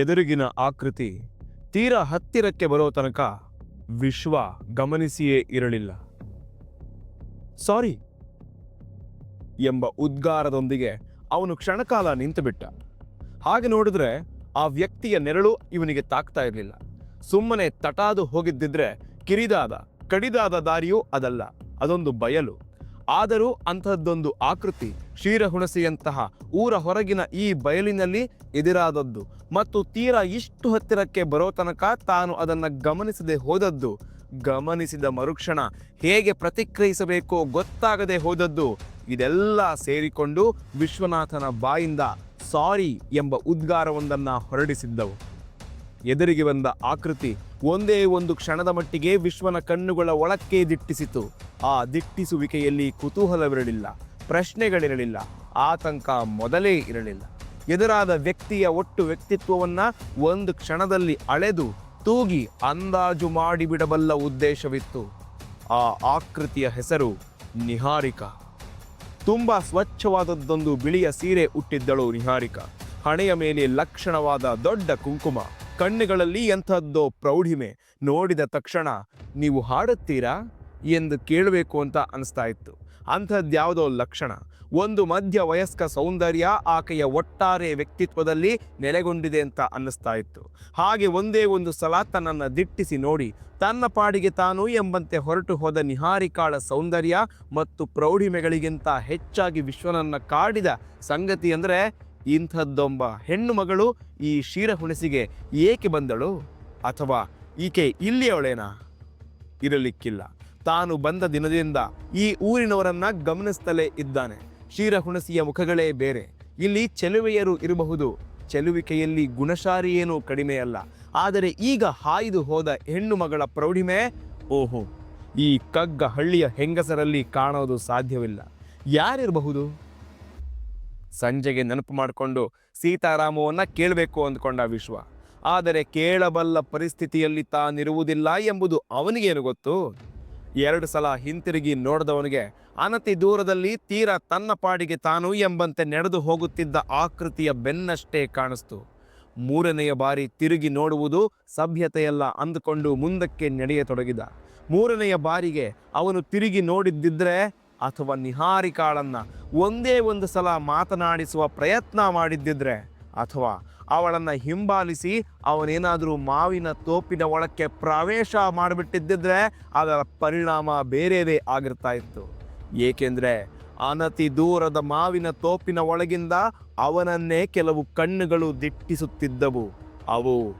ಎದುರಿಗಿನ ಆಕೃತಿ ತೀರಾ ಹತ್ತಿರಕ್ಕೆ ಬರೋ ತನಕ ವಿಶ್ವ ಗಮನಿಸಿಯೇ ಇರಲಿಲ್ಲ. ಸಾರಿ ಎಂಬ ಉದ್ಗಾರದೊಂದಿಗೆ ಅವನು ಕ್ಷಣಕಾಲ ನಿಂತುಬಿಟ್ಟ. ಹಾಗೆ ನೋಡಿದ್ರೆ ಆ ವ್ಯಕ್ತಿಯ ನೆರಳು ಇವನಿಗೆ ತಾಕ್ತಾ ಇರಲಿಲ್ಲ. ಸುಮ್ಮನೆ ತಟಾದು ಹೋಗಿದ್ದಿದ್ರೆ ಕಿರಿದಾದ, ಕಡಿದಾದ ದಾರಿಯೂ ಅದಲ್ಲ, ಅದೊಂದು ಬಯಲು. ಆದರೂ ಅಂಥದ್ದೊಂದು ಆಕೃತಿ, ಕ್ಷೀರಹುಣಸಿಯಂತಹ ಊರ ಹೊರಗಿನ ಈ ಬಯಲಿನಲ್ಲಿ ಎದುರಾದದ್ದು ಮತ್ತು ತೀರಾ ಇಷ್ಟು ಹತ್ತಿರಕ್ಕೆ ಬರೋ ತನಕ ತಾನು ಅದನ್ನು ಗಮನಿಸದೆ ಹೋದದ್ದು. ಗಮನಿಸಿದ ಮರುಕ್ಷಣ ಹೇಗೆ ಪ್ರತಿಕ್ರಿಯಿಸಬೇಕೋ ಗೊತ್ತಾಗದೆ ಹೋದದ್ದು. ಇದೆಲ್ಲ ಸೇರಿಕೊಂಡು ವಿಶ್ವನಾಥನ ಬಾಯಿಂದ ಸಾರಿ ಎಂಬ ಉದ್ಗಾರವೊಂದನ್ನು ಹೊರಡಿಸಿದ್ದವು. ಎದುರಿಗೆ ಬಂದ ಆಕೃತಿ ಒಂದೇ ಒಂದು ಕ್ಷಣದ ಮಟ್ಟಿಗೆ ವಿಶ್ವನ ಕಣ್ಣುಗಳ ಒಳಕ್ಕೆ ದಿಟ್ಟಿಸಿತು. ಆ ದಿಟ್ಟಿಸುವಿಕೆಯಲ್ಲಿ ಕುತೂಹಲವಿರಲಿಲ್ಲ, ಪ್ರಶ್ನೆಗಳಿರಲಿಲ್ಲ, ಆತಂಕ ಮೊದಲೇ ಇರಲಿಲ್ಲ. ಎದುರಾದ ವ್ಯಕ್ತಿಯ ಒಟ್ಟು ವ್ಯಕ್ತಿತ್ವವನ್ನ ಒಂದು ಕ್ಷಣದಲ್ಲಿ ಅಳೆದು ತೂಗಿ ಅಂದಾಜು ಮಾಡಿಬಿಡಬಲ್ಲ ಉದ್ದೇಶವಿತ್ತು. ಆ ಆಕೃತಿಯ ಹೆಸರು ನಿಹಾರಿಕಾ. ತುಂಬ ಸ್ವಚ್ಛವಾದದ್ದೊಂದು ಬಿಳಿಯ ಸೀರೆ ಉಟ್ಟಿದ್ದಳು ನಿಹಾರಿಕ. ಹಣೆಯ ಮೇಲೆ ಲಕ್ಷಣವಾದ ದೊಡ್ಡ ಕುಂಕುಮ. ಕಣ್ಣುಗಳಲ್ಲಿ ಎಂಥದ್ದೋ ಪ್ರೌಢಿಮೆ. ನೋಡಿದ ತಕ್ಷಣ, ನೀವು ಹಾಡುತ್ತೀರಾ? ಎಂದು ಕೇಳಬೇಕು ಅಂತ ಅನಿಸ್ತಾ ಇತ್ತು. ಅಂಥದ್ಯಾವುದೋ ಲಕ್ಷಣ. ಒಂದು ಮಧ್ಯ ವಯಸ್ಕ ಸೌಂದರ್ಯ ಆಕೆಯ ಒಟ್ಟಾರೆ ವ್ಯಕ್ತಿತ್ವದಲ್ಲಿ ನೆಲೆಗೊಂಡಿದೆ ಅಂತ ಅನ್ನಿಸ್ತಾ ಇತ್ತು. ಹಾಗೆ ಒಂದೇ ಒಂದು ಸಲ ತನ್ನನ್ನು ದಿಟ್ಟಿಸಿ ನೋಡಿ, ತನ್ನ ಪಾಡಿಗೆ ತಾನು ಎಂಬಂತೆ ಹೊರಟು ಹೋದ ನಿಹಾರಿಕಾಳ ಸೌಂದರ್ಯ ಮತ್ತು ಪ್ರೌಢಿಮೆಗಳಿಗಿಂತ ಹೆಚ್ಚಾಗಿ ವಿಶ್ವನನ್ನ ಕಾಡಿದ ಸಂಗತಿ ಅಂದರೆ ಇಂಥದ್ದೊಂಬ ಹೆಣ್ಣು ಮಗಳು ಈ ಕ್ಷೀರಹುಣಸಿಗೆ ಏಕೆ ಬಂದಳು? ಅಥವಾ ಈಕೆ ಇಲ್ಲಿಯವಳೇನಾ? ಇರಲಿಕ್ಕಿಲ್ಲ. ತಾನು ಬಂದ ದಿನದಿಂದ ಈ ಊರಿನವರನ್ನ ಗಮನಿಸ್ತಲೇ ಇದ್ದಾನೆ. ಕ್ಷೀರಹುಣಸಿಯ ಮುಖಗಳೇ ಬೇರೆ. ಇಲ್ಲಿ ಚೆಲುವೆಯರು ಇರಬಹುದು. ಚೆಲುವಿಕೆಯಲ್ಲಿ ಗುಣಶಾರಿಯೇನೂ ಕಡಿಮೆಯಲ್ಲ ಆದರೆ ಈಗ ಹಾಯ್ದು ಹೋದ ಹೆಣ್ಣು ಮಗಳ ಪ್ರೌಢಿಮೆ, ಓಹೋ, ಈ ಕಗ್ಗ ಹಳ್ಳಿಯ ಹೆಂಗಸರಲ್ಲಿ ಕಾಣೋದು ಸಾಧ್ಯವಿಲ್ಲ. ಯಾರಿರಬಹುದು? ಸಂಜೆಗೆ ನೆನಪು ಮಾಡಿಕೊಂಡು ಸೀತಾರಾಮವನ್ನು ಕೇಳಬೇಕು ಅಂದ್ಕೊಂಡ ವಿಶ್ವ. ಆದರೆ ಕೇಳಬಲ್ಲ ಪರಿಸ್ಥಿತಿಯಲ್ಲಿ ತಾನಿರುವುದಿಲ್ಲ ಎಂಬುದು ಅವನಿಗೇನು ಗೊತ್ತು? ಎರಡು ಸಲ ಹಿಂತಿರುಗಿ ನೋಡಿದವನಿಗೆ, ಅನತಿ ದೂರದಲ್ಲಿ ತೀರ ತನ್ನ ಪಾಡಿಗೆ ತಾನು ಎಂಬಂತೆ ನಡೆದು ಹೋಗುತ್ತಿದ್ದ ಆಕೃತಿಯ ಬೆನ್ನಷ್ಟೇ ಕಾಣಿಸ್ತು. ಮೂರನೆಯ ಬಾರಿ ತಿರುಗಿ ನೋಡುವುದು ಸಭ್ಯತೆಯಲ್ಲ ಅಂದುಕೊಂಡು ಮುಂದಕ್ಕೆ ನಡೆಯತೊಡಗಿದ. ಮೂರನೆಯ ಬಾರಿಗೆ ಅವನು ತಿರುಗಿ ನೋಡಿದ್ದಿದ್ರೆ ಅಥವಾ ನಿಹಾರಿಕಾಳನ್ನು ಒಂದೇ ಒಂದು ಸಲ ಮಾತನಾಡಿಸುವ ಪ್ರಯತ್ನ ಮಾಡಿದ್ದಿದ್ರೆ ಅಥವಾ ಅವಳನ್ನು ಹಿಂಬಾಲಿಸಿ ಅವನೇನಾದರೂ ಮಾವಿನ ತೋಪಿನ ಒಳಕ್ಕೆ ಪ್ರವೇಶ ಮಾಡಿಬಿಟ್ಟಿದ್ದಿದ್ರೆ ಅದರ ಪರಿಣಾಮ ಬೇರೆಯದೇ ಆಗಿರ್ತಾ ಇತ್ತು. ಏಕೆಂದರೆ ಅನತಿ ದೂರದ ಮಾವಿನ ತೋಪಿನ ಒಳಗಿಂದ ಅವನನ್ನೇ ಕೆಲವು ಕಣ್ಣುಗಳು ದಿಟ್ಟಿಸುತ್ತಿದ್ದವು. ಅವು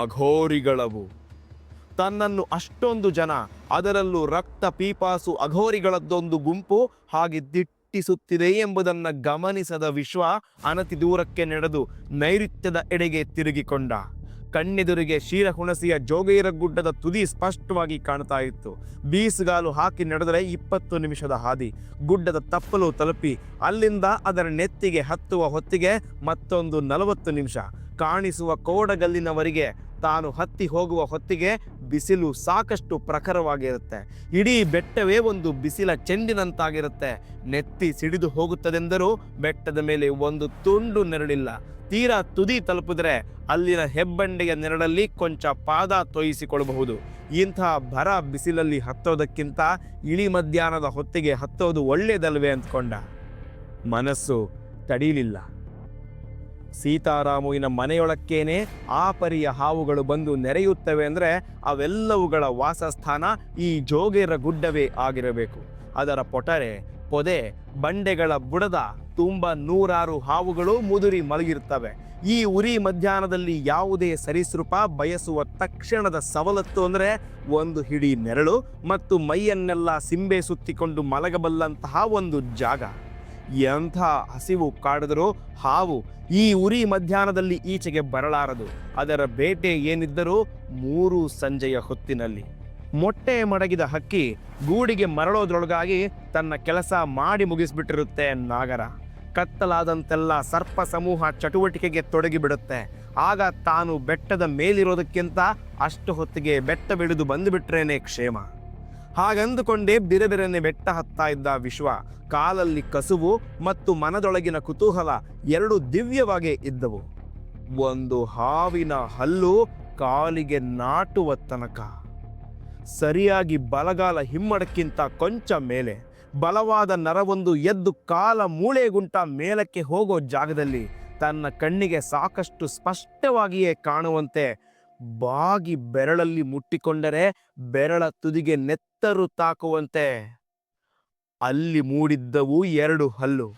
ಅಘೋರಿಗಳವು. ತನ್ನನ್ನು ಅಷ್ಟೊಂದು ಜನ ಅದರಲ್ಲೂ ರಕ್ತ ಪೀಪಾಸು ಅಘೋರಿಗಳದ್ದೊಂದು ಗುಂಪು ಹಾಗೆ ದಿಟ್ಟಿಸುತ್ತಿದೆ ಎಂಬುದನ್ನು ಗಮನಿಸದ ವಿಶ್ವ ಅನತಿ ದೂರಕ್ಕೆ ನಡೆದು ನೈಋತ್ಯದ ಎಡೆಗೆ ತಿರುಗಿಕೊಂಡ. ಕಣ್ಣೆದುರಿಗೆ ಕ್ಷೀರಹುಣಸಿಯ ಜೋಗೈರ ಗುಡ್ಡದ ತುದಿ ಸ್ಪಷ್ಟವಾಗಿ ಕಾಣ್ತಾ ಇತ್ತು. ಬೀಸುಗಾಲು ಹಾಕಿ ನಡೆದರೆ ಇಪ್ಪತ್ತು ನಿಮಿಷದ ಹಾದಿ. ಗುಡ್ಡದ ತಪ್ಪಲು ತಲುಪಿ ಅಲ್ಲಿಂದ ಅದರ ನೆತ್ತಿಗೆ ಹತ್ತುವ ಹೊತ್ತಿಗೆ ಮತ್ತೊಂದು ನಲವತ್ತು ನಿಮಿಷ. ಕಾಣಿಸುವ ಕೋಡಗಲ್ಲಿನವರೆಗೆ ತಾನು ಹತ್ತಿ ಹೋಗುವ ಹೊತ್ತಿಗೆ ಬಿಸಿಲು ಸಾಕಷ್ಟು ಪ್ರಖರವಾಗಿರುತ್ತೆ. ಇಡೀ ಬೆಟ್ಟವೇ ಒಂದು ಬಿಸಿಲ ಚೆಂಡಿನಂತಾಗಿರುತ್ತೆ. ನೆತ್ತಿ ಸಿಡಿದು ಹೋಗುತ್ತದೆಂದರೂ ಬೆಟ್ಟದ ಮೇಲೆ ಒಂದು ತುಂಡು ನೆರಳಿಲ್ಲ. ತೀರಾ ತುದಿ ತಲುಪಿದ್ರೆ ಅಲ್ಲಿನ ಹೆಬ್ಬಂಡೆಯ ನೆರಳಲ್ಲಿ ಕೊಂಚ ಪಾದ ತೊಯಿಸಿಕೊಳ್ಳಬಹುದು. ಇಂಥ ಬರ ಬಿಸಿಲಲ್ಲಿ ಹತ್ತೋದಕ್ಕಿಂತ ಇಳಿ ಮಧ್ಯಾಹ್ನದ ಹೊತ್ತಿಗೆ ಹತ್ತೋದು ಒಳ್ಳೆಯದಲ್ವೇ ಅಂದ್ಕೊಂಡ. ಮನಸ್ಸು ತಡೀಲಿಲ್ಲ. ಸೀತಾರಾಮುವಿನ ಮನೆಯೊಳಕ್ಕೇನೆ ಆ ಪರಿಯ ಹಾವುಗಳು ಬಂದು ನೆರೆಯುತ್ತವೆ ಅಂದರೆ ಅವೆಲ್ಲವುಗಳ ವಾಸಸ್ಥಾನ ಈ ಜೋಗೇರ ಗುಡ್ಡವೇ ಆಗಿರಬೇಕು. ಅದರ ಪೊಟರೆ, ಪೊದೆ, ಬಂಡೆಗಳ ಬುಡದ ತುಂಬ ನೂರಾರು ಹಾವುಗಳು ಮುದುರಿ ಮಲಗಿರ್ತವೆ ಈ ಉರಿ ಮಧ್ಯಾಹ್ನದಲ್ಲಿ ಯಾವುದೇ ಸರಿಸೃಪ ಬಯಸುವ ತಕ್ಷಣದ ಸವಲತ್ತು ಅಂದರೆ ಒಂದು ಹಿಡಿ ನೆರಳು ಮತ್ತು ಮೈಯನ್ನೆಲ್ಲ ಸಿಂಬೆ ಸುತ್ತಿಕೊಂಡು ಮಲಗಬಲ್ಲಂತಹ ಒಂದು ಜಾಗ. ಎಂಥ ಹಸಿವು ಕಾಡಿದರೂ ಹಾವು ಈ ಉರಿ ಮಧ್ಯಾಹ್ನದಲ್ಲಿ ಈಚೆಗೆ ಬರಲಾರದು. ಅದರ ಬೇಟೆ ಏನಿದ್ದರೂ ಮೂರು ಸಂಜೆಯ ಹೊತ್ತಿನಲ್ಲಿ. ಮೊಟ್ಟೆ ಮಡಗಿದ ಹಕ್ಕಿ ಗೂಡಿಗೆ ಮರಳೋದ್ರೊಳಗಾಗಿ ತನ್ನ ಕೆಲಸ ಮಾಡಿ ಮುಗಿಸ್ಬಿಟ್ಟಿರುತ್ತೆ ನಾಗರ. ಕತ್ತಲಾದಂತೆಲ್ಲ ಸರ್ಪ ಸಮೂಹ ಚಟುವಟಿಕೆಗೆ ತೊಡಗಿಬಿಡುತ್ತೆ. ಆಗ ತಾನು ಬೆಟ್ಟದ ಮೇಲಿರೋದಕ್ಕಿಂತ ಅಷ್ಟು ಹೊತ್ತಿಗೆ ಬೆಟ್ಟ ಬಿಡಿದು ಬಂದುಬಿಟ್ರೇನೆ ಕ್ಷೇಮ. ಹಾಗಂದುಕೊಂಡೇ ಬಿರೆಬಿರನೆ ಬೆಟ್ಟ ಹತ್ತಾ ಇದ್ದ ವಿಶ್ವ. ಕಾಲಲ್ಲಿ ಕಸುವು ಮತ್ತು ಮನದೊಳಗಿನ ಕುತೂಹಲ ಎರಡು ದಿವ್ಯವಾಗಿ ಇದ್ದವು. ಒಂದು ಹಾವಿನ ಹಲ್ಲು ಕಾಲಿಗೆ ನಾಟುವ ತನಕ. ಸರಿಯಾಗಿ ಬಲಗಾಲ ಹಿಮ್ಮಡಕ್ಕಿಂತ ಕೊಂಚ ಮೇಲೆ. ಬಲವಾದ ನರವೊಂದು ಎದ್ದು ಕಾಲ ಮೂಳೆಗುಂಟ ಮೇಲಕ್ಕೆ ಹೋಗೋ ಜಾಗದಲ್ಲಿ ತನ್ನ ಕಣ್ಣಿಗೆ ಸಾಕಷ್ಟು ಸ್ಪಷ್ಟವಾಗಿಯೇ ಕಾಣುವಂತೆ ಬಾಗಿ ಬೆರಳಲ್ಲಿ ಮುಟ್ಟಿಕೊಂಡರೆ ಬೆರಳ ತುದಿಗೆ ನೆತ್ತರು ತಾಕುವಂತೆ. ಅಲ್ಲಿ ಮೂಡಿದ್ದವು ಎರಡು ಹಲ್ಲು.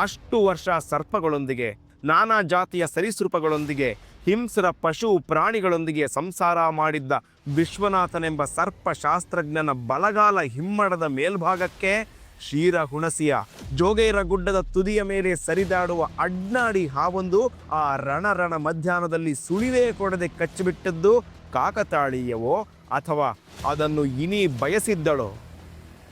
ಅಷ್ಟು ವರ್ಷ ಸರ್ಪಗಳೊಂದಿಗೆ, ನಾನಾ ಜಾತಿಯ ಸರಿಸೃಪಗಳೊಂದಿಗೆ, ಹಿಂಸರ, ಪಶು, ಪ್ರಾಣಿಗಳೊಂದಿಗೆ ಸಂಸಾರ ಮಾಡಿದ್ದ ವಿಶ್ವನಾಥನೆಂಬ ಸರ್ಪಶಾಸ್ತ್ರಜ್ಞನ ಬಲಗಾಲ ಹಿಮ್ಮಡದ ಮೇಲ್ಭಾಗಕ್ಕೆ ಕ್ಷೀರ ಹುಣಸಿಯ ಜೋಗೈರ ಗುಡ್ಡದ ತುದಿಯ ಮೇಲೆ ಸರಿದಾಡುವ ಅಡ್ನಾಡಿ ಹಾವೊಂದು ಆ ರಣರಣ ಮಧ್ಯಾಹ್ನದಲ್ಲಿ ಸುಳಿವೇ ಕೊಡದೆ ಕಚ್ಚಿಬಿಟ್ಟದ್ದು ಕಾಕತಾಳೀಯವೋ ಅಥವಾ ಅದನ್ನು ಇನಿ ಬಯಸಿದ್ದಳೋ?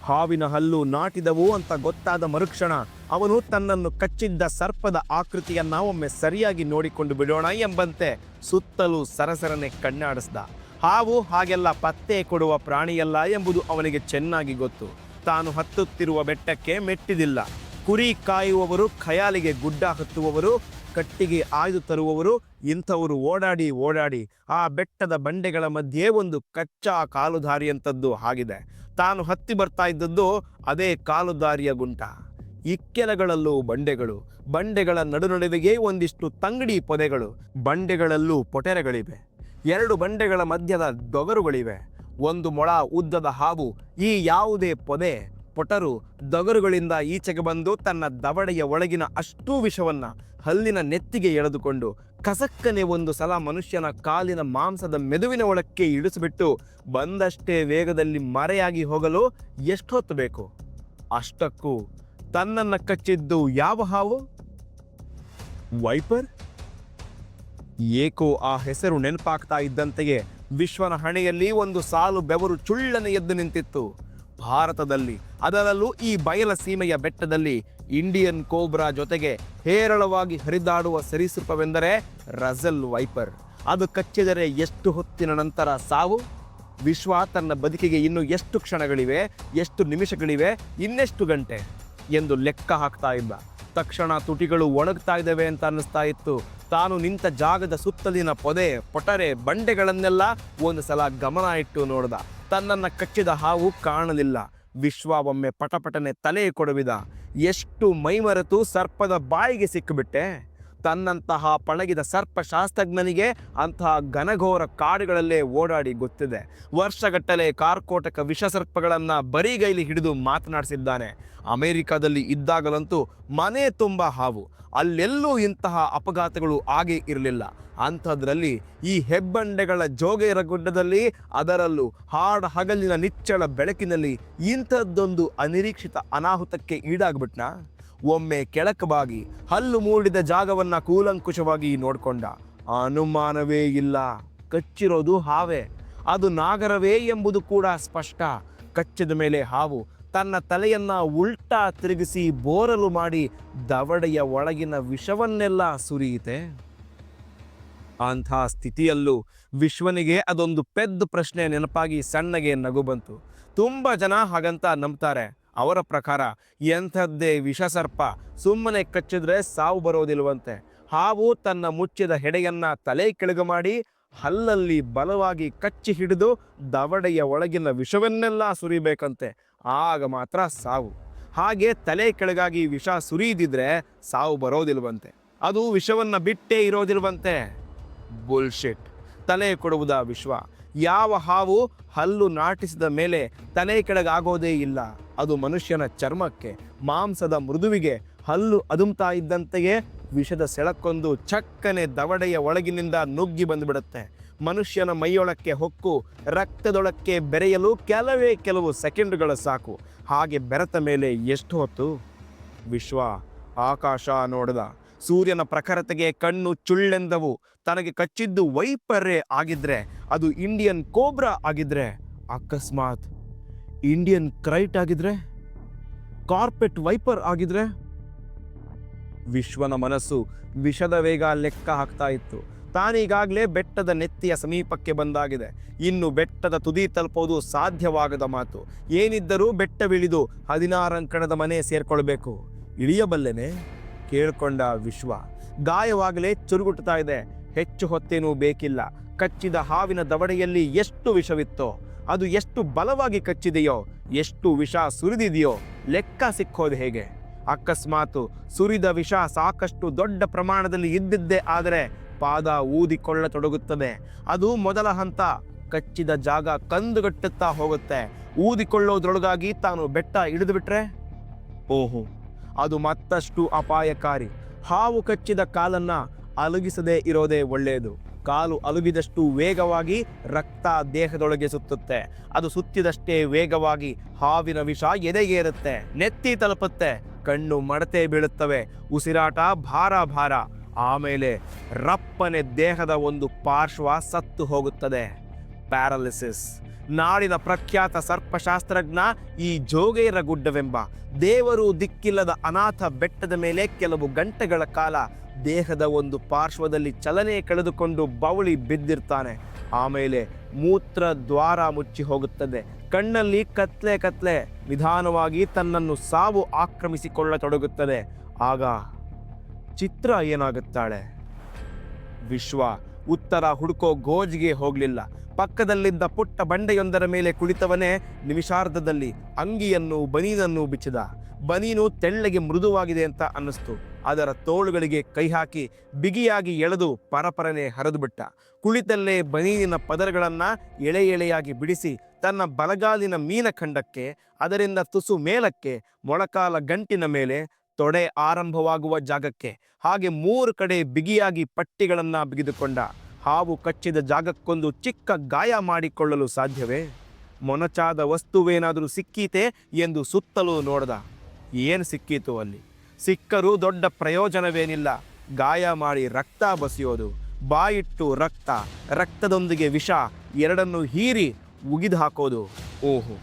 ಹಾವಿನ ಹಲ್ಲು ನಾಟಿದವು ಅಂತ ಗೊತ್ತಾದ ಮರುಕ್ಷಣ ಅವನು ತನ್ನನ್ನು ಕಚ್ಚಿದ್ದ ಸರ್ಪದ ಆಕೃತಿಯನ್ನ ಒಮ್ಮೆ ಸರಿಯಾಗಿ ನೋಡಿಕೊಂಡು ಬಿಡೋಣ ಎಂಬಂತೆ ಸುತ್ತಲೂ ಸರಸರನೆ ಕಣ್ಣಾಡಿಸ್ದ. ಹಾವು ಹಾಗೆಲ್ಲ ಪತ್ತೆ ಕೊಡುವ ಪ್ರಾಣಿಯಲ್ಲ ಎಂಬುದು ಅವನಿಗೆ ಚೆನ್ನಾಗಿ ಗೊತ್ತು. ತಾನು ಹತ್ತುತ್ತಿರುವ ಬೆಟ್ಟಕ್ಕೆ ಮೆಟ್ಟಿದಿಲ್ಲ. ಕುರಿ ಕಾಯುವವರು, ಖಯಾಲಿಗೆ ಗುಡ್ಡ ಹತ್ತುವವರು, ಕಟ್ಟಿಗೆ ಆಯ್ದು ತರುವವರು, ಇಂಥವರು ಓಡಾಡಿ ಓಡಾಡಿ, ಆ ಬೆಟ್ಟದ ಬಂಡೆಗಳ ಮಧ್ಯೆ ಒಂದು ಕಚ್ಚಾ ಕಾಲುದಾರಿಯಂಥದ್ದು ಆಗಿದೆ. ತಾನು ಹತ್ತಿ ಬರ್ತಾ ಇದ್ದದ್ದು ಅದೇ ಕಾಲುದಾರಿಯ ಗುಂಟ. ಇಕ್ಕೆಲಗಳಲ್ಲೂ ಬಂಡೆಗಳು, ಬಂಡೆಗಳ ನಡುನಡುವಿಗೆ ಒಂದಿಷ್ಟು ತಂಗಡಿ ಪೊದೆಗಳು, ಬಂಡೆಗಳಲ್ಲೂ ಪೊಟೆರೆಗಳಿವೆ. ಎರಡು ಬಂಡೆಗಳ ಮಧ್ಯದ ದೊಗರುಗಳಿವೆ. ಒಂದು ಮೊಳ ಉದ್ದದ ಹಾವು ಈ ಯಾವುದೇ ಪೊದೆ ಪೊಟರು ದಗರುಗಳಿಂದ ಈಚೆಗೆ ಬಂದು ತನ್ನ ದವಡೆಯ ಒಳಗಿನ ಅಷ್ಟೂ ವಿಷವನ್ನ ಹಲ್ಲಿನ ನೆತ್ತಿಗೆ ಎಳೆದುಕೊಂಡು ಕಸಕ್ಕನೆ ಒಂದು ಸಲ ಮನುಷ್ಯನ ಕಾಲಿನ ಮಾಂಸದ ಮೆದುವಿನ ಒಳಕ್ಕೆ ಇಳಿಸಿಬಿಟ್ಟು ಬಂದಷ್ಟೇ ವೇಗದಲ್ಲಿ ಮರೆಯಾಗಿ ಹೋಗಲು ಎಷ್ಟೊತ್ತು ಬೇಕು ಅಷ್ಟಕ್ಕೂ ತನ್ನನ್ನು ಕಚ್ಚಿದ್ದು ಯಾವ ಹಾವು? ವೈಪರ್? ಏಕೋ ಆ ಹೆಸರು ನೆನಪಾಗ್ತಾ ಇದ್ದಂತೆಯೇ ವಿಶ್ವನ ಹಣೆಯಲ್ಲಿ ಒಂದು ಸಾಲು ಬೆವರು ಚುಳ್ಳನೆ ಎದ್ದು ನಿಂತಿತ್ತು. ಭಾರತದಲ್ಲಿ, ಅದರಲ್ಲೂ ಈ ಬಯಲ ಸೀಮೆಯ ಬೆಟ್ಟದಲ್ಲಿ ಇಂಡಿಯನ್ ಕೋಬ್ರಾ ಜೊತೆಗೆ ಹೇರಳವಾಗಿ ಹರಿದಾಡುವ ಸರಿಸೃಪವೆಂದರೆ ರಜಲ್ ವೈಪರ್. ಅದು ಕಚ್ಚಿದರೆ ಎಷ್ಟು ಹೊತ್ತಿನ ನಂತರ ಸಾವು? ವಿಶ್ವ ತನ್ನ ಬದುಕಿಗೆ ಇನ್ನು ಎಷ್ಟು ಕ್ಷಣಗಳಿವೆ, ಎಷ್ಟು ನಿಮಿಷಗಳಿವೆ, ಇನ್ನೆಷ್ಟು ಗಂಟೆ? ಎಂದು ಲೆಕ್ಕ ಹಾಕ್ತಾ ಇದ್ದ ತಕ್ಷಣ ತುಟಿಗಳು ಒಣಗ್ತಾ ಇದ್ದಾವೆ ಅಂತ ಅನ್ನಿಸ್ತಾ ಇತ್ತು. ತಾನು ನಿಂತ ಜಾಗದ ಸುತ್ತಲಿನ ಪೊದೆ, ಪೊಟರೆ, ಬಂಡೆಗಳನ್ನೆಲ್ಲ ಒಂದು ಸಲ ಗಮನ ಇಟ್ಟು ನೋಡ್ದ. ತನ್ನನ್ನು ಕಚ್ಚಿದ ಹಾವು ಕಾಣಲಿಲ್ಲ. ವಿಶ್ವ ಒಮ್ಮೆ ಪಟಪಟನೆ ತಲೆ ಕೊಡವಿದ. ಎಷ್ಟು ಮೈಮರೆತು ಸರ್ಪದ ಬಾಯಿಗೆ ಸಿಕ್ಕಿಬಿಟ್ಟೆ ತನ್ನಂತಹ ಪಳಗಿದ ಸರ್ಪಶಾಸ್ತ್ರಜ್ಞನಿಗೆ ಅಂತಹ ಘನಘೋರ ಕಾಡುಗಳಲ್ಲೇ ಓಡಾಡಿ ಗೊತ್ತಿದೆ. ವರ್ಷಗಟ್ಟಲೆ ಕಾರ್ಕೋಟಕ ವಿಷಸರ್ಪಗಳನ್ನು ಬರಿಗೈಲಿ ಹಿಡಿದು ಮಾತನಾಡಿಸಿದ್ದಾನೆ. ಅಮೆರಿಕದಲ್ಲಿ ಇದ್ದಾಗಲಂತೂ ಮನೆ ತುಂಬ ಹಾವು. ಅಲ್ಲೆಲ್ಲೂ ಇಂತಹ ಅಪಘಾತಗಳು ಆಗೇ ಇರಲಿಲ್ಲ. ಅಂಥದ್ರಲ್ಲಿ ಈ ಹೆಬ್ಬಂಡೆಗಳ ಜೋಗೇರ ಗುಡ್ಡದಲ್ಲಿ ಅದರಲ್ಲೂ ಹಾಡ ಹಗಲಿನ ನಿಚ್ಚಳ ಬೆಳಕಿನಲ್ಲಿ ಇಂಥದ್ದೊಂದು ಅನಿರೀಕ್ಷಿತ ಅನಾಹುತಕ್ಕೆ ಈಡಾಗ್ಬಿಟ್ನಾ? ಒಮ್ಮೆ ಕೆಳಕವಾಗಿ ಹಲ್ಲು ಮೂಡಿದ ಜಾಗವನ್ನ ಕೂಲಂಕುಷವಾಗಿ ನೋಡಿಕೊಂಡ. ಅನುಮಾನವೇ ಇಲ್ಲ. ಕಚ್ಚಿರೋದು ಹಾವೇ. ಅದು ನಾಗರವೇ ಎಂಬುದು ಕೂಡ ಸ್ಪಷ್ಟ. ಕಚ್ಚಿದ ಮೇಲೆ ಹಾವು ತನ್ನ ತಲೆಯನ್ನು ಉಲ್ಟಾ ತಿರುಗಿಸಿ ಬೋರಲು ಮಾಡಿ ದವಡೆಯ ಒಳಗಿನ ವಿಷವನ್ನೆಲ್ಲ ಸುರಿಯಿತೆ. ಅಂಥ ಸ್ಥಿತಿಯಲ್ಲೂ ವಿಶ್ವನಿಗೆ ಅದೊಂದು ಪೆದ್ದು ಪ್ರಶ್ನೆ ನೆನಪಾಗಿ ಸಣ್ಣಗೆ ನಗು ಬಂತು. ತುಂಬ ಜನ ಹಾಗಂತ ನಂಬ್ತಾರೆ. ಅವರ ಪ್ರಕಾರ ಎಂಥದ್ದೇ ವಿಷಸರ್ಪ ಸುಮ್ಮನೆ ಕಚ್ಚಿದ್ರೆ ಸಾವು ಬರೋದಿಲ್ವಂತೆ. ಹಾವು ತನ್ನ ಮುಚ್ಚಿದ ಹೆಡೆಯನ್ನ ತಲೆ ಕೆಳಗು ಮಾಡಿ ಹಲ್ಲಲ್ಲಿ ಬಲವಾಗಿ ಕಚ್ಚಿ ಹಿಡಿದು ದವಡೆಯ ಒಳಗಿನ ವಿಷವನ್ನೆಲ್ಲ ಸುರಿಬೇಕಂತೆ. ಆಗ ಮಾತ್ರ ಸಾವು. ಹಾಗೆ ತಲೆ ಕೆಳಗಾಗಿ ವಿಷ ಸುರಿದಿದ್ರೆ ಸಾವು ಬರೋದಿಲ್ವಂತೆ. ಅದು ವಿಷವನ್ನ ಬಿಟ್ಟೇ ಇರೋದಿಲ್ವಂತೆ. ಬುಲ್ಶಿಟ್. ತಲೆ ಕೊಡುವುದ ವಿಶ್ವ? ಯಾವ ಹಾವು ಹಲ್ಲು ನಾಟಿಸಿದ ಮೇಲೆ ತಲೆ ಕೆಳಗಾಗೋದೇ ಇಲ್ಲ. ಅದು ಮನುಷ್ಯನ ಚರ್ಮಕ್ಕೆ, ಮಾಂಸದ ಮೃದುವಿಗೆ ಹಲ್ಲು ಅದುಮ್ತಾ ಇದ್ದಂತೆಯೇ ವಿಷದ ಸೆಳಕೊಂದು ಚಕ್ಕನೆ ದವಡೆಯ ಒಳಗಿನಿಂದ ನುಗ್ಗಿ ಬಂದುಬಿಡುತ್ತೆ. ಮನುಷ್ಯನ ಮೈಯೊಳಕ್ಕೆ ಹೊಕ್ಕು, ರಕ್ತದೊಳಕ್ಕೆ ಬೆರೆಯಲು ಕೆಲವೇ ಕೆಲವು ಸೆಕೆಂಡುಗಳ ಸಾಕು. ಹಾಗೆ ಬೆರೆತ ಮೇಲೆ ಎಷ್ಟು ಹೊತ್ತು? ವಿಶ್ವ, ಆಕಾಶ ನೋಡಿದ. ಸೂರ್ಯನ ಪ್ರಖರತೆಗೆ ಕಣ್ಣು ಚುಳ್ಳೆಂದವು. ತನಗೆ ಕಚ್ಚಿದ್ದು ವೈಪರ್ಯ ಆಗಿದ್ರೆ, ಅದು ಇಂಡಿಯನ್ ಕೋಬ್ರಾ ಆಗಿದ್ರೆ ಅಕಸ್ಮಾತ್ ಇಂಡಿಯನ್ ಕ್ರೈಟ್ ಆಗಿದ್ರೆ ಕಾರ್ಪೆಟ್ ವೈಪರ್ ಆಗಿದ್ರೆ, ವಿಶ್ವನ ಮನಸ್ಸು ವಿಷದ ವೇಗ ಲೆಕ್ಕ ಹಾಕ್ತಾ ಇತ್ತು. ತಾನೀಗಾಗಲೇ ಬೆಟ್ಟದ ನೆತ್ತಿಯ ಸಮೀಪಕ್ಕೆ ಬಂದಾಗಿದೆ. ಇನ್ನು ಬೆಟ್ಟದ ತುದಿ ತಲುಪೋದು ಸಾಧ್ಯವಾಗದ ಮಾತು. ಏನಿದ್ದರೂ ಬೆಟ್ಟವಿಳಿದು ಹದಿನಾರಂಕಣದ ಮನೆ ಸೇರ್ಕೊಳ್ಬೇಕು. ಇಳಿಯಬಲ್ಲೆನೆ? ಕೇಳ್ಕೊಂಡ ವಿಶ್ವ. ಗಾಯವಾಗಲೇ ಚುರುಗುಟ್ತಾ ಇದೆ. ಹೆಚ್ಚು ಹೊತ್ತೇನೂ ಬೇಕಿಲ್ಲ. ಕಚ್ಚಿದ ಹಾವಿನ ದವಡೆಯಲ್ಲಿ ಎಷ್ಟು ವಿಷವಿತ್ತೋ. ಅದು ಎಷ್ಟು ಬಲವಾಗಿ ಕಚ್ಚಿದೆಯೋ, ಎಷ್ಟು ವಿಷ ಸುರಿದಿದೆಯೋ ಲೆಕ್ಕ ಸಿಕ್ಕೋದು ಹೇಗೆ? ಅಕಸ್ಮಾತು ಸುರಿದ ವಿಷ ಸಾಕಷ್ಟು ದೊಡ್ಡ ಪ್ರಮಾಣದಲ್ಲಿ ಇದ್ದಿದ್ದೇ ಆದರೆ ಪಾದ ಊದಿಕೊಳ್ಳತೊಡಗುತ್ತದೆ. ಅದು ಮೊದಲ ಹಂತ. ಕಚ್ಚಿದ ಜಾಗ ಕಂದುಗಟ್ಟುತ್ತಾ ಹೋಗುತ್ತೆ. ಊದಿಕೊಳ್ಳೋದ್ರೊಳಗಾಗಿ ತಾನು ಬೆಟ್ಟ ಹಿಡಿದು ಬಿಟ್ರೆ ಓಹೋ, ಅದು ಮತ್ತಷ್ಟು ಅಪಾಯಕಾರಿ. ಹಾವು ಕಚ್ಚಿದ ಕಾಲನ್ನ ಅಲುಗಿಸದೇ ಇರೋದೇ ಒಳ್ಳೆಯದು. ಕಾಲು ಅಲುಗಿದಷ್ಟು ವೇಗವಾಗಿ ರಕ್ತ ದೇಹದೊಳಗೆ ಸುತ್ತುತ್ತೆ. ಅದು ಸುತ್ತಿದಷ್ಟೇ ವೇಗವಾಗಿ ಹಾವಿನ ವಿಷ ಎದೆಗೇರುತ್ತೆ. ನೆತ್ತಿ ತಲುಪುತ್ತೆ. ಕಣ್ಣು ಮಡತೆ ಬೀಳುತ್ತವೆ. ಉಸಿರಾಟ ಭಾರ ಭಾರ. ಆಮೇಲೆ ರಪ್ಪನೆ ದೇಹದ ಒಂದು ಪಾರ್ಶ್ವ ಸತ್ತು ಹೋಗುತ್ತದೆ. ಪ್ಯಾರಲಿಸಿಸ್. ನಾಡಿನ ಪ್ರಖ್ಯಾತ ಸರ್ಪಶಾಸ್ತ್ರಜ್ಞ ಈ ಜೋಗೇರ ಗುಡ್ಡವೆಂಬ ದೇವರು ದಿಕ್ಕಿಲ್ಲದ ಅನಾಥ ಬೆಟ್ಟದ ಮೇಲೆ ಕೆಲವು ಗಂಟೆಗಳ ಕಾಲ ದೇಹದ ಒಂದು ಪಾರ್ಶ್ವದಲ್ಲಿ ಚಲನೆ ಕಳೆದುಕೊಂಡು ಬವಳಿ ಬಿದ್ದಿರ್ತಾನೆ. ಆಮೇಲೆ ಮೂತ್ರ ದ್ವಾರ ಮುಚ್ಚಿ ಹೋಗುತ್ತದೆ. ಕಣ್ಣಲ್ಲಿ ಕತ್ಲೆ ಕತ್ಲೆ ನಿಧಾನವಾಗಿ ತನ್ನನ್ನು ಸಾವು ಆಕ್ರಮಿಸಿಕೊಳ್ಳತೊಡಗುತ್ತದೆ. ಆಗ ಚಿತ್ರ ಏನಾಗುತ್ತಾಳೆ? ವಿಶ್ವ ಉತ್ತರ ಹುಡುಕೋ ಗೋಜಿಗೆ ಹೋಗಲಿಲ್ಲ. ಪಕ್ಕದಲ್ಲಿದ್ದ ಪುಟ್ಟ ಬಂಡೆಯೊಂದರ ಮೇಲೆ ಕುಳಿತವನೇ ನಿಮಿಷಾರ್ಧದಲ್ಲಿ ಅಂಗಿಯನ್ನು ಬನೀನನ್ನು ಬಿಚ್ಚಿದ. ಬನೀನು ತೆಳ್ಳಗೆ ಮೃದುವಾಗಿದೆ ಅಂತ ಅನ್ನಿಸ್ತು. ಅದರ ತೋಳುಗಳಿಗೆ ಕೈ ಹಾಕಿ ಬಿಗಿಯಾಗಿ ಎಳೆದು ಪರಪರನೆ ಹರಿದುಬಿಟ್ಟ. ಕುಳಿತಲ್ಲೇ ಬನೀನಿನ ಪದರಗಳನ್ನು ಎಳೆ ಎಳೆಯಾಗಿ ಬಿಡಿಸಿ ತನ್ನ ಬಲಗಾಲಿನ ಮೀನಖಂಡಕ್ಕೆ, ಅದರಿಂದ ತುಸು ಮೇಲಕ್ಕೆ ಮೊಳಕಾಲ ಗಂಟಿನ ಮೇಲೆ ತೊಡೆ ಆರಂಭವಾಗುವ ಜಾಗಕ್ಕೆ ಹಾಗೆ ಮೂರು ಕಡೆ ಬಿಗಿಯಾಗಿ ಪಟ್ಟಿಗಳನ್ನು ಬಿಗಿದುಕೊಂಡ. ಹಾವು ಕಚ್ಚಿದ ಜಾಗಕ್ಕೊಂದು ಚಿಕ್ಕ ಗಾಯ ಮಾಡಿಕೊಳ್ಳಲು ಸಾಧ್ಯವೇ? ಮೊನಚಾದ ವಸ್ತುವೇನಾದರೂ ಸಿಕ್ಕೀತೆ ಎಂದು ಸುತ್ತಲೂ ನೋಡ್ದ. ಏನು ಸಿಕ್ಕೀತು ಅಲ್ಲಿ? ಸಿಕ್ಕರೂ ದೊಡ್ಡ ಪ್ರಯೋಜನವೇನಿಲ್ಲ. ಗಾಯ ಮಾಡಿ ರಕ್ತ ಬಸಿಯೋದು, ಬಾಯಿಟ್ಟು ರಕ್ತ, ರಕ್ತದೊಂದಿಗೆ ವಿಷ ಎರಡನ್ನು ಹೀರಿ ಉಗಿದು ಹಾಕೋದು ಓಹೋ,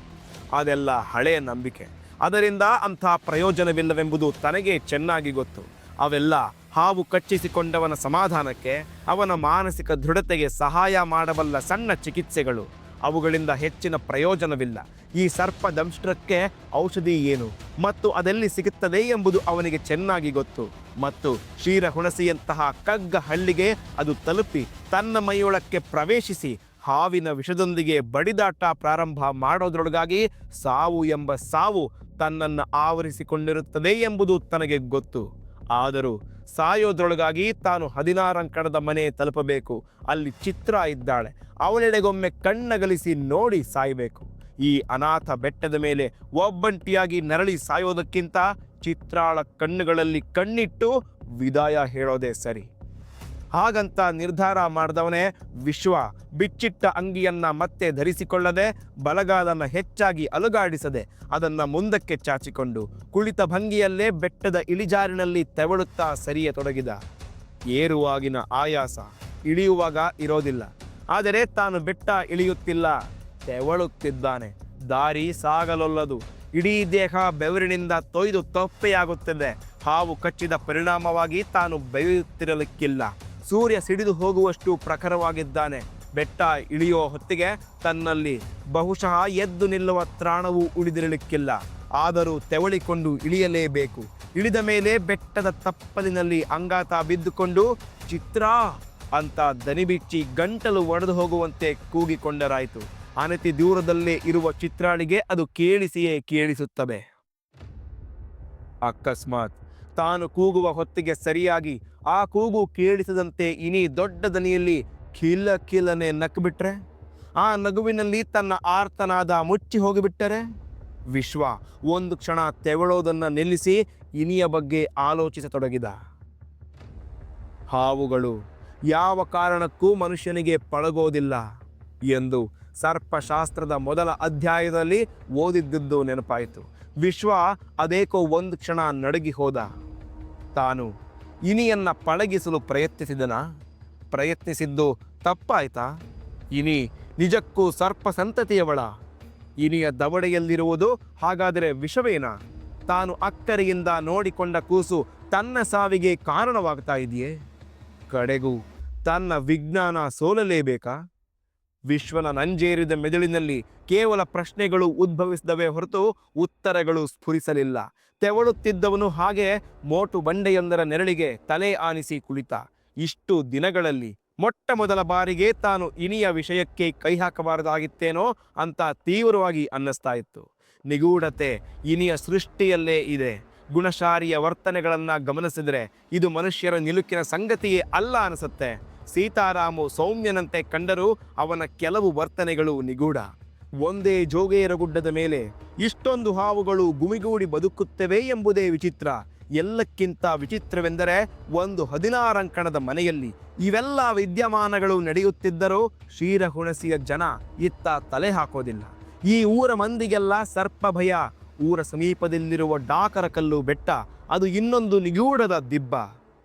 ಅದೆಲ್ಲ ಹಳೆಯ ನಂಬಿಕೆ. ಅದರಿಂದ ಅಂಥ ಪ್ರಯೋಜನವಿಲ್ಲವೆಂಬುದು ತನಗೆ ಚೆನ್ನಾಗಿ ಗೊತ್ತು. ಅವೆಲ್ಲ ಹಾವು ಕಚ್ಚಿಸಿಕೊಂಡವನ ಸಮಾಧಾನಕ್ಕೆ, ಅವನ ಮಾನಸಿಕ ದೃಢತೆಗೆ ಸಹಾಯ ಮಾಡಬಲ್ಲ ಸಣ್ಣ ಚಿಕಿತ್ಸೆಗಳು. ಅವುಗಳಿಂದ ಹೆಚ್ಚಿನ ಪ್ರಯೋಜನವಿಲ್ಲ. ಈ ಸರ್ಪ ದಂಷ್ಟ್ರಕ್ಕೆ ಔಷಧಿ ಏನು? ಮತ್ತು ಅದೆಲ್ಲಿ ಸಿಗುತ್ತದೆ ಎಂಬುದು ಅವನಿಗೆ ಚೆನ್ನಾಗಿ ಗೊತ್ತು. ಮತ್ತು ಕ್ಷೀರ ಹುಣಸಿಯಂತಹ ಕಗ್ಗ ಹಳ್ಳಿಗೆ ಅದು ತಲುಪಿ ತನ್ನ ಮೈಯೊಳಕ್ಕೆ ಪ್ರವೇಶಿಸಿ ಹಾವಿನ ವಿಷದೊಂದಿಗೆ ಬಡಿದಾಟ ಪ್ರಾರಂಭ ಮಾಡೋದ್ರೊಳಗಾಗಿ ಸಾವು ಎಂಬ ಸಾವು ತನ್ನನ್ನು ಆವರಿಸಿಕೊಂಡಿರುತ್ತದೆ ಎಂಬುದು ತನಗೆ ಗೊತ್ತು. ಆದರೂ ಸಾಯೋದ್ರೊಳಗಾಗಿ ತಾನು ಹದಿನಾರಂಕಣದ ಮನೆ ತಲುಪಬೇಕು. ಅಲ್ಲಿ ಚಿತ್ರ ಇದ್ದಾಳೆ. ಅವಳೆಡೆಗೊಮ್ಮೆ ಕಣ್ಣಗಲಿಸಿ ನೋಡಿ ಸಾಯಬೇಕು. ಈ ಅನಾಥ ಬೆಟ್ಟದ ಮೇಲೆ ಒಬ್ಬಂಟಿಯಾಗಿ ನರಳಿ ಸಾಯೋದಕ್ಕಿಂತ ಚಿತ್ರಾಳ ಕಣ್ಣುಗಳಲ್ಲಿ ಕಣ್ಣಿಟ್ಟು ವಿದಾಯ ಹೇಳೋದೇ ಸರಿ. ಹಾಗಂತ ನಿರ್ಧಾರ ಮಾಡಿದವನೇ ವಿಶ್ವ. ಬಿಚ್ಚಿಟ್ಟ ಅಂಗಿಯನ್ನ ಮತ್ತೆ ಧರಿಸಿಕೊಳ್ಳದೆ, ಬಲಗಾಲನ್ನು ಹೆಚ್ಚಾಗಿ ಅಲುಗಾಡಿಸದೆ, ಅದನ್ನ ಮುಂದಕ್ಕೆ ಚಾಚಿಕೊಂಡು ಕುಳಿತ ಭಂಗಿಯಲ್ಲೇ ಬೆಟ್ಟದ ಇಳಿಜಾರಿನಲ್ಲಿ ತೆವಳುತ್ತಾ ಸರಿಯ ತೊಡಗಿದ. ಏರುವಾಗಿನ ಆಯಾಸ ಇಳಿಯುವಾಗ ಇರೋದಿಲ್ಲ. ಆದರೆ ತಾನು ಬೆಟ್ಟ ಇಳಿಯುತ್ತಿಲ್ಲ, ತೆವಳುತ್ತಿದ್ದಾನೆ. ದಾರಿ ಸಾಗಲೊಲ್ಲದು. ಇಡೀ ದೇಹ ಬೆವರಿನಿಂದ ತೊಯ್ದು ತೊಪ್ಪೆಯಾಗುತ್ತದೆ. ಹಾವು ಕಚ್ಚಿದ ಪರಿಣಾಮವಾಗಿ ತಾನು ಬೆಳೆಯುತ್ತಿರಲಿಕ್ಕಿಲ್ಲ ಸೂರ್ಯ ಸಿಡಿದು ಹೋಗುವಷ್ಟು ಪ್ರಖರವಾಗಿದ್ದಾನೆ. ಬೆಟ್ಟ ಇಳಿಯೋ ಹೊತ್ತಿಗೆ ತನ್ನಲ್ಲಿ ಬಹುಶಃ ಎದ್ದು ನಿಲ್ಲುವ ತ್ರಾಣವೂ ಉಳಿದಿರಲಿಕ್ಕಿಲ್ಲ. ಆದರೂ ತೆವಳಿಕೊಂಡು ಇಳಿಯಲೇಬೇಕು. ಇಳಿದ ಮೇಲೆ ಬೆಟ್ಟದ ತಪ್ಪಲಿನಲ್ಲಿ ಅಂಗಾತ ಬಿದ್ದುಕೊಂಡು, ಚಿತ್ರ! ಅಂತ ದನಿಬಿಚ್ಚಿ ಗಂಟಲು ಒಡೆದು ಹೋಗುವಂತೆ ಕೂಗಿಕೊಂಡರಾಯಿತು. ಅನತಿ ದೂರದಲ್ಲೇ ಇರುವ ಚಿತ್ರಾಳಿಗೆ ಅದು ಕೇಳಿಸಿಯೇ ಕೇಳಿಸುತ್ತವೆ. ಅಕಸ್ಮಾತ್ ತಾನು ಕೂಗುವ ಹೊತ್ತಿಗೆ ಸರಿಯಾಗಿ ಆ ಕೂಗು ಕೇಳಿಸದಂತೆ ಇನಿ ದೊಡ್ಡ ದನಿಯಲ್ಲಿ ಕಿಲ ಕಿಲನೆ ನಕ್ಬಿಟ್ರೆ? ಆ ನಗುವಿನಲ್ಲಿ ತನ್ನ ಆರ್ತನಾದ ಮುಚ್ಚಿ ಹೋಗಿಬಿಟ್ಟರೆ? ವಿಶ್ವ, ಒಂದು ಕ್ಷಣ ತೆವಳೋದನ್ನ ನಿಲ್ಲಿಸಿ ಇನಿಯ ಬಗ್ಗೆ ಆಲೋಚಿಸತೊಡಗಿದ. ಹಾವುಗಳು, ಯಾವ ಕಾರಣಕ್ಕೂ ಮನುಷ್ಯನಿಗೆ ಪಳಗೋದಿಲ್ಲ ಎಂದು ಸರ್ಪಶಾಸ್ತ್ರದ ಮೊದಲ ಅಧ್ಯಾಯದಲ್ಲಿ ಓದಿದ್ದುದು ನೆನಪಾಯಿತು. ವಿಶ್ವ, ಅದೇಕೋ ಒಂದು ಕ್ಷಣ ನಡಗಿ ಹೋದ. ತಾನು ಇನಿಯನ್ನ ಪಳಗಿಸಲು ಪ್ರಯತ್ನಿಸಿದನ? ಪ್ರಯತ್ನಿಸಿದ್ದು ತಪ್ಪಾಯ್ತಾ? ಇನಿ ನಿಜಕ್ಕೂ ಸರ್ಪ ಸಂತತಿಯವಳ? ಇನಿಯ ದವಡೆಯಲ್ಲಿರುವುದು ಹಾಗಾದರೆ ವಿಷವೇನ? ತಾನು ಅಕ್ಕರೆಯಿಂದ ನೋಡಿಕೊಂಡ ಕೂಸು ತನ್ನ ಸಾವಿಗೆ ಕಾರಣವಾಗ್ತಾ ಇದೆಯೇ? ಕಡೆಗೂ ತನ್ನ ವಿಜ್ಞಾನ ಸೋಲಲೇಬೇಕಾ? ವಿಶ್ವನ ನಂಜೇರಿದ ಮೆದುಳಿನಲ್ಲಿ ಕೇವಲ ಪ್ರಶ್ನೆಗಳು ಉದ್ಭವಿಸಿದವೇ ಹೊರತು ಉತ್ತರಗಳು ಸ್ಫುರಿಸಲಿಲ್ಲ. ತೆವಳುತ್ತಿದ್ದವನು ಹಾಗೆ ಮೋಟು ಬಂಡೆಯೊಂದರ ನೆರಳಿಗೆ ತಲೆ ಆನಿಸಿ ಕುಳಿತ. ಇಷ್ಟು ದಿನಗಳಲ್ಲಿ ಮೊಟ್ಟ ಮೊದಲ ಬಾರಿಗೆ ತಾನು ಇನಿಯ ವಿಷಯಕ್ಕೆ ಕೈ ಹಾಕಬಾರದಾಗಿತ್ತೇನೋ ಅಂತ ತೀವ್ರವಾಗಿ ಅನ್ನಿಸ್ತಾ ಇತ್ತು. ನಿಗೂಢತೆ ಇನಿಯ ಸೃಷ್ಟಿಯಲ್ಲೇ ಇದೆ. ಗುಣಶಾರಿಯ ವರ್ತನೆಗಳನ್ನು ಗಮನಿಸಿದರೆ ಇದು ಮನುಷ್ಯರ ನಿಲುಕಿನ ಸಂಗತಿಯೇ ಅಲ್ಲ ಅನಿಸುತ್ತೆ. ಸೀತಾರಾಮು ಸೌಮ್ಯನಂತೆ ಕಂಡರೂ ಅವನ ಕೆಲವು ವರ್ತನೆಗಳು ನಿಗೂಢ. ಒಂದೇ ಜೋಗೇರ ಗುಡ್ಡದ ಮೇಲೆ ಇಷ್ಟೊಂದು ಹಾವುಗಳು ಗುಮಿಗೂಡಿ ಬದುಕುತ್ತವೆ ಎಂಬುದೇ ವಿಚಿತ್ರ. ಎಲ್ಲಕ್ಕಿಂತ ವಿಚಿತ್ರವೆಂದರೆ ಒಂದು ಹದಿನಾರಂಕಣದ ಮನೆಯಲ್ಲಿ ಇವೆಲ್ಲ ವಿದ್ಯಮಾನಗಳು ನಡೆಯುತ್ತಿದ್ದರೂ ಕ್ಷೀರಹುಣಸಿಯ ಜನ ಇತ್ತ ತಲೆ ಹಾಕೋದಿಲ್ಲ. ಈ ಊರ ಮಂದಿಗೆಲ್ಲ ಸರ್ಪ ಭಯ. ಊರ ಸಮೀಪದಲ್ಲಿರುವ ಡಾಕರ ಕಲ್ಲು ಬೆಟ್ಟ ಅದು ಇನ್ನೊಂದು ನಿಗೂಢದ ದಿಬ್ಬ.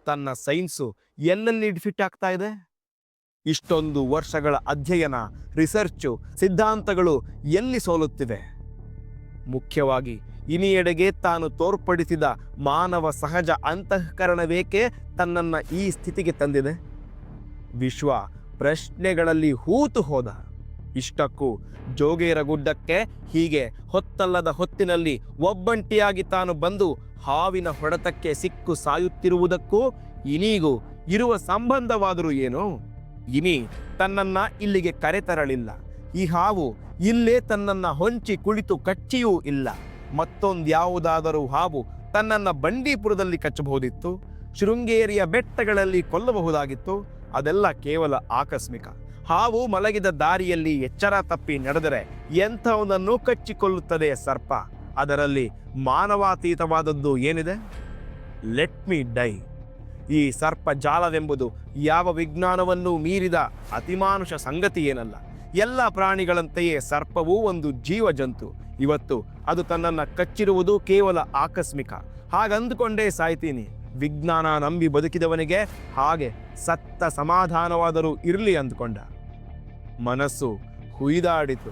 ತನ್ನ ಸೈನ್ಸು ಎಲ್ಲೆಲ್ಲಿ ಫಿಟ್ ಆಗ್ತಾ ಇದೆ? ಇಷ್ಟೊಂದು ವರ್ಷಗಳ ಅಧ್ಯಯನ ರಿಸರ್ಚು ಸಿದ್ಧಾಂತಗಳು ಎಲ್ಲಿ ಸೋಲುತ್ತಿವೆ? ಮುಖ್ಯವಾಗಿ ಇನಿಯೆಡೆಗೆ ತಾನು ತೋರ್ಪಡಿಸಿದ ಮಾನವ ಸಹಜ ಅಂತಃಕರಣವೇಕೆ ತನ್ನನ್ನು ಈ ಸ್ಥಿತಿಗೆ ತಂದಿದೆ? ವಿಶ್ವ ಪ್ರಶ್ನೆಗಳಲ್ಲಿ ಹೂತು ಹೋದ. ಇಷ್ಟಕ್ಕೂ ಜೋಗೇರ ಗುಡ್ಡಕ್ಕೆ ಹೀಗೆ ಹೊತ್ತಲ್ಲದ ಹೊತ್ತಿನಲ್ಲಿ ಒಬ್ಬಂಟಿಯಾಗಿ ತಾನು ಬಂದು ಹಾವಿನ ಹೊಡೆತಕ್ಕೆ ಸಿಕ್ಕು ಸಾಯುತ್ತಿರುವುದಕ್ಕೂ ಇನಿಗೂ ಇರುವ ಸಂಬಂಧವಾದರೂ ಏನು? ಇನಿ ತನ್ನನ್ನ ಇಲ್ಲಿಗೆ ಕರೆತರಲಿಲ್ಲ ಈ ಹಾವು ಇಲ್ಲೇ ತನ್ನನ್ನ ಹೊಂಚಿ ಕುಳಿತು ಕಚ್ಚಿಯೂ ಇಲ್ಲ. ಮತ್ತೊಂದ್ಯಾವುದಾದರೂ ಹಾವು ತನ್ನನ್ನ ಬಂಡೀಪುರದಲ್ಲಿ ಕಚ್ಚಬಹುದಿತ್ತು, ಶೃಂಗೇರಿಯ ಬೆಟ್ಟಗಳಲ್ಲಿ ಕೊಲ್ಲಬಹುದಾಗಿತ್ತು, ಅದೆಲ್ಲ ಕೇವಲ ಆಕಸ್ಮಿಕ. ಹಾವು ಮಲಗಿದ ದಾರಿಯಲ್ಲಿ ಎಚ್ಚರ ತಪ್ಪಿ ನಡೆದರೆ ಎಂಥವನನ್ನು ಕಚ್ಚಿಕೊಳ್ಳುತ್ತದೆ ಸರ್ಪ. ಅದರಲ್ಲಿ ಮಾನವಾತೀತವಾದದ್ದು ಏನಿದೆ? ಲೆಟ್ ಮೀ ಡೈ ಈ ಸರ್ಪ ಜಾಲವೆಂಬುದು ಯಾವ ವಿಜ್ಞಾನವನ್ನು ಮೀರಿದ ಅತಿಮಾನುಷ ಸಂಗತಿ ಏನಲ್ಲ. ಎಲ್ಲ ಪ್ರಾಣಿಗಳಂತೆಯೇ ಸರ್ಪವೂ ಒಂದು ಜೀವಜಂತು. ಇವತ್ತು ಅದು ತನ್ನನ್ನು ಕಚ್ಚಿರುವುದು ಕೇವಲ ಆಕಸ್ಮಿಕ. ಹಾಗಂದುಕೊಂಡೇ ಸಾಯ್ತೀನಿ. ವಿಜ್ಞಾನ ನಂಬಿ ಬದುಕಿದವನಿಗೆ ಹಾಗೆ ಸತ್ತ ಸಮಾಧಾನವಾದರೂ ಇರಲಿ ಅಂದುಕೊಂಡ. ಮನಸ್ಸು ಹುಯ್ದಾಡಿತು.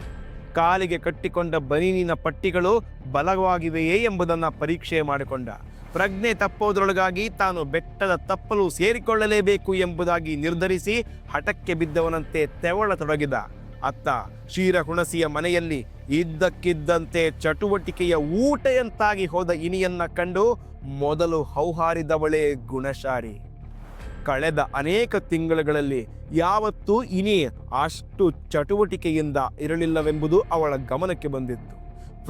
ಕಾಲಿಗೆ ಕಟ್ಟಿಕೊಂಡ ಬನೀನಿನ ಪಟ್ಟಿಗಳು ಬಲವಾಗಿವೆಯೇ ಎಂಬುದನ್ನು ಪರೀಕ್ಷೆ ಮಾಡಿಕೊಂಡ. ಪ್ರಜ್ಞೆ ತಪ್ಪೋದರೊಳಗಾಗಿ ತಾನು ಬೆಟ್ಟದ ತಪ್ಪಲು ಸೇರಿಕೊಳ್ಳಲೇಬೇಕು ಎಂಬುದಾಗಿ ನಿರ್ಧರಿಸಿ ಹಠಕ್ಕೆ ಬಿದ್ದವನಂತೆ ತೆವಳತೊಡಗಿದ. ಅತ್ತ ಕ್ಷೀರಹುಣಸಿಯ ಮನೆಯಲ್ಲಿ ಇದ್ದಕ್ಕಿದ್ದಂತೆ ಚಟುವಟಿಕೆಯ ಊಟೆಯಂತಾಗಿ ಹೋದ ಇನಿಯನ್ನ ಕಂಡು ಮೊದಲು ಹೌಹಾರಿದವಳೇ ಗುಣಶಾರಿ ಕಳೆದ ಅನೇಕ ತಿಂಗಳುಗಳಲ್ಲಿ ಯಾವತ್ತೂ ಇನಿ ಅಷ್ಟು ಚಟುವಟಿಕೆಯಿಂದ ಇರಲಿಲ್ಲವೆಂಬುದು ಅವಳ ಗಮನಕ್ಕೆ ಬಂದಿತ್ತು.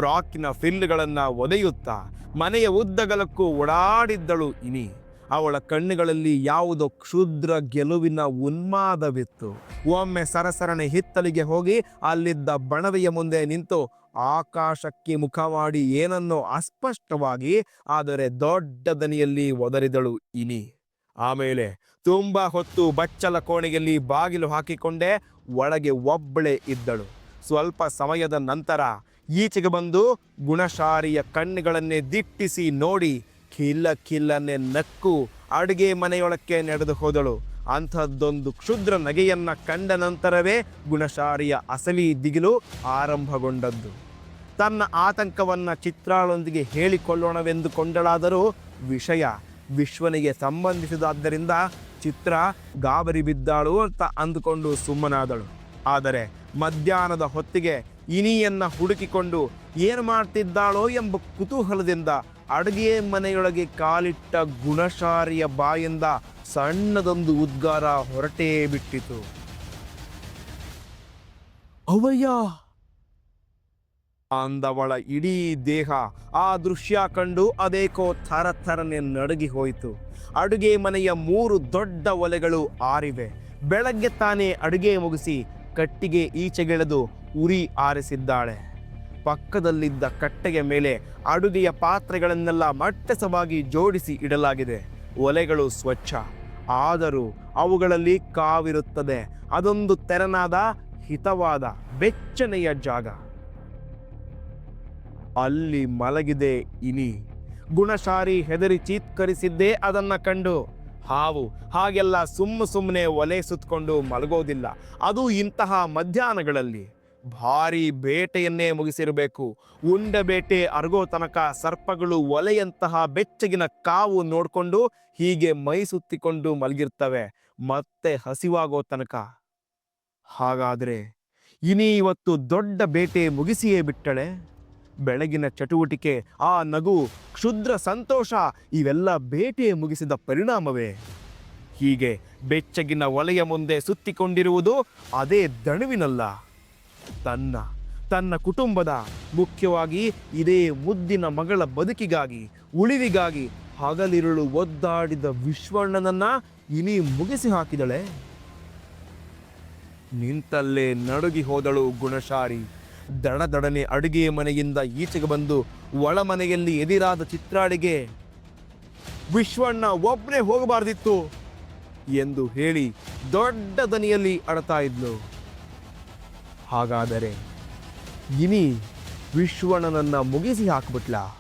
ಫ್ರಾಕಿನ ಫಿಲ್ಗಳನ್ನು ಒದೆಯುತ್ತಾ ಮನೆಯ ಉದ್ದಗಲಕ್ಕೂ ಓಡಾಡಿದ್ದಳು ಇನಿ. ಅವಳ ಕಣ್ಣುಗಳಲ್ಲಿ ಯಾವುದೋ ಕ್ಷುದ್ರ ಗೆಲುವಿನ ಉನ್ಮಾದವಿತ್ತು. ಒಮ್ಮೆ ಸರಸರನೆ ಹಿತ್ತಲಿಗೆ ಹೋಗಿ ಅಲ್ಲಿದ್ದ ಬಣವೆಯ ಮುಂದೆ ನಿಂತು ಆಕಾಶಕ್ಕೆ ಮುಖ ಮಾಡಿ ಏನನ್ನೋ ಅಸ್ಪಷ್ಟವಾಗಿ ಆದರೆ ದೊಡ್ಡ ದನಿಯಲ್ಲಿ ಒದರಿದಳು ಇನಿ. ಆಮೇಲೆ ತುಂಬಾ ಹೊತ್ತು ಬಚ್ಚಲ ಕೋಣೆಯಲ್ಲಿ ಬಾಗಿಲು ಹಾಕಿಕೊಂಡೇ ಒಳಗೆ ಒಬ್ಬಳೆ ಇದ್ದಳು. ಸ್ವಲ್ಪ ಸಮಯದ ನಂತರ ಈಚೆಗೆ ಬಂದು ಗುಣಶಾರಿಯ ಕಣ್ಣುಗಳನ್ನೇ ದಿಟ್ಟಿಸಿ ನೋಡಿ ಕಿಲ್ಲ ಕಿಲ್ಲನೆ ನಕ್ಕು ಅಡುಗೆ ಮನೆಯೊಳಕ್ಕೆ ನಡೆದು ಹೋದಳು. ಅಂಥದ್ದೊಂದು ಕ್ಷುದ್ರ ನಗೆಯನ್ನ ಕಂಡ ನಂತರವೇ ಗುಣಶಾರಿಯ ಅಸಲಿ ದಿಗಿಲು ಆರಂಭಗೊಂಡದ್ದು. ತನ್ನ ಆತಂಕವನ್ನ ಚಿತ್ರಾಳೊಂದಿಗೆ ಹೇಳಿಕೊಳ್ಳೋಣವೆಂದುಕೊಂಡಳಾದರೂ ವಿಷಯ ವಿಶ್ವನಿಗೆ ಸಂಬಂಧಿಸಿದಾದ್ದರಿಂದ ಚಿತ್ರ ಗಾಬರಿ ಬಿದ್ದಾಳು ಅಂತ ಅಂದುಕೊಂಡು ಸುಮ್ಮನಾದಳು. ಆದರೆ ಮಧ್ಯಾಹ್ನದ ಹೊತ್ತಿಗೆ ಇನಿಯನ್ನ ಹುಡುಕಿಕೊಂಡು ಏನು ಮಾಡ್ತಿದ್ದಾಳೋ ಎಂಬ ಕುತೂಹಲದಿಂದ ಅಡುಗೆ ಮನೆಯೊಳಗೆ ಕಾಲಿಟ್ಟ ಗುಣಶಾರಿಯ ಬಾಯಿಂದ ಸಣ್ಣದೊಂದು ಉದ್ಗಾರ ಹೊರಟೇ ಬಿಟ್ಟಿತು. ಅವಯ್ಯ! ಅಂದವಳ ಇಡೀ ದೇಹ ಆ ದೃಶ್ಯ ಕಂಡು ಅದೇಕೋ ಥರಥರನೆ ನಡುಗಿ ಹೋಯಿತು. ಅಡುಗೆ ಮನೆಯ ಮೂರು ದೊಡ್ಡ ಒಲೆಗಳು ಆರಿವೆ. ಬೆಳಗ್ಗೆ ತಾನೇ ಅಡುಗೆ ಮುಗಿಸಿ ಕಟ್ಟಿಗೆ ಈಚೆಗೆಳೆದು ಉರಿ ಆರಿಸಿದ್ದಾಳೆ. ಪಕ್ಕದಲ್ಲಿದ್ದ ಕಟ್ಟೆಯ ಮೇಲೆ ಅಡುಗೆಯ ಪಾತ್ರೆಗಳನ್ನೆಲ್ಲ ಮಟ್ಟಸವಾಗಿ ಜೋಡಿಸಿ ಇಡಲಾಗಿದೆ. ಒಲೆಗಳು ಸ್ವಚ್ಛ. ಆದರೂ ಅವುಗಳಲ್ಲಿ ಕಾವಿರುತ್ತದೆ. ಅದೊಂದು ತೆರನಾದ ಹಿತವಾದ ಬೆಚ್ಚನೆಯ ಜಾಗ. ಅಲ್ಲಿ ಮಲಗಿದೆ ಇನಿ. ಗುಣಶಾರಿ ಹೆದರಿ ಚೀತ್ಕರಿಸಿದ್ದೇ ಅದನ್ನ ಕಂಡು. ಹಾವು ಹಾಗೆಲ್ಲ ಸುಮ್ಮ ಸುಮ್ಮನೆ ಒಲೆ ಸುತ್ತಕೊಂಡು ಮಲಗೋದಿಲ್ಲ. ಅದು ಇಂತಹ ಮಧ್ಯಾಹ್ನಗಳಲ್ಲಿ ಭಾರಿ ಬೇಟೆಯನ್ನೇ ಮುಗಿಸಿರಬೇಕು. ಉಂಡ ಬೇಟೆ ಅರಗೋ ತನಕ ಸರ್ಪಗಳು ಒಲೆಯಂತಹ ಬೆಚ್ಚಗಿನ ಕಾವು ನೋಡಿಕೊಂಡು ಹೀಗೆ ಮೈ ಸುತ್ತಿಕೊಂಡು ಮಲಗಿರ್ತವೆ. ಮತ್ತೆ ಹಸಿವಾಗೋ ತನಕ. ಹಾಗಾದರೆ ಇನಿ ಇವತ್ತು ದೊಡ್ಡ ಬೇಟೆ ಮುಗಿಸಿಯೇ ಬಿಟ್ಟಳೆ? ಬೆಳಗಿನ ಚಟುವಟಿಕೆ, ಆ ನಗು, ಕ್ಷುದ್ರ ಸಂತೋಷ, ಇವೆಲ್ಲ ಬೇಟೆ ಮುಗಿಸಿದ ಪರಿಣಾಮವೇ. ಹೀಗೆ ಬೆಚ್ಚಗಿನ ಒಲೆಯ ಮುಂದೆ ಸುತ್ತಿಕೊಂಡಿರುವುದು ಅದೇ ದಣುವಿನಲ್ಲ. ತನ್ನ ತನ್ನ ಕುಟುಂಬದ, ಮುಖ್ಯವಾಗಿ ಇದೇ ಮುದ್ದಿನ ಮಗಳ ಬದುಕಿಗಾಗಿ, ಉಳಿವಿಗಾಗಿ ಹಗಲಿರುಳು ಒದ್ದಾಡಿದ ವಿಶ್ವಣ್ಣನನ್ನ ಇನಿ ಮುಗಿಸಿ ಹಾಕಿದಳೆ. ನಿಂತಲ್ಲೇ ನಡುಗಿ ಹೋದಳು ಗುಣಶಾರಿ. ದಡದಡನೆ ಅಡುಗೆ ಮನೆಯಿಂದ ಈಚೆಗೆ ಬಂದು ಒಳಮನೆಯಲ್ಲಿ ಎದಿರಾದ ಚಿತ್ರಾಡಿಗೆ ವಿಶ್ವಣ್ಣ ಒಬ್ಬನೇ ಹೋಗಬಾರ್ದಿತ್ತು ಎಂದು ಹೇಳಿ ದೊಡ್ಡ ದನಿಯಲ್ಲಿ ಅಳತಾ ಇದ್ಲು. ಹಾಗಾದರೆ, ಇನಿ ವಿಶ್ವಣ್ಣನನ್ನ ಮುಗಿಸಿ ಹಾಕ್ಬಿಟ್ಲಾ?